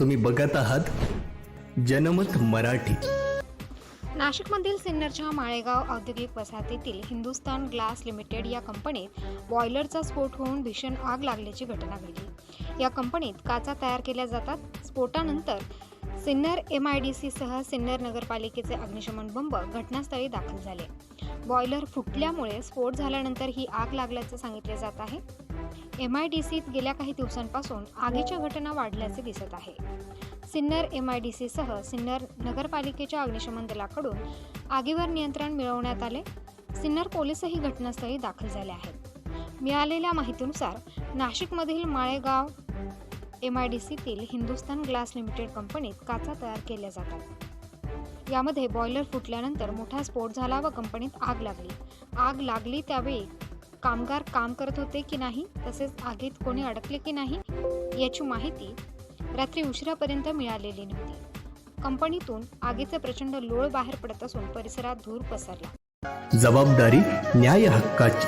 तुम्ही बघत आहात जनमत मराठी. नाशिकमधील सिन्नरच्या माळेगाव औद्योगिक वसाहतीतील हिंदुस्तान ग्लास लिमिटेड या कंपनीत बॉयलरचा स्फोट होऊन भीषण आग लागल्याची घटना घडली. या कंपनीत काचा तयार केल्या जातात. स्फोटानंतर सिन्नर एम आय डी सीसह सिन्नर नगरपालिकेचे अग्निशमन बंब घटनास्थळी दाखल झाले. बॉयलर फुटल्यामुळे स्फोट झाल्यानंतर ही आग लागल्याचं सांगितले जात आहे. एम आय डी सीत गेल्या काही दिवसांपासून आगीच्या घटना वाढल्याचे दिसत आहे. सिन्नर एम आय डी सीसह सिन्नर नगरपालिकेच्या अग्निशमन दलाकडून आगीवर नियंत्रण मिळवण्यात आले. सिन्नर पोलीसही घटनास्थळी दाखल झाले आहेत. मिळालेल्या माहितीनुसार नाशिकमधील माळेगाव एम आय डी सीतील हिंदुस्तान ग्लास लिमिटेड कंपनीत काचा तयार केल्या जातात. यामध्ये बॉयलर फुटल्यानंतर मोठा स्फोट झाला व कंपनीत आग लागली. आग लागली त्यावेळी कामगार काम करत होते की नाही तसेच आगीत कोणी अडकले की नाही याची माहिती रात्री उशिरापर्यंत मिळालेली नव्हती. कंपनीतून आगीचे प्रचंड लोळ बाहेर पडत असून परिसरात धूर पसरला. जबाबदारी न्याय हक्काची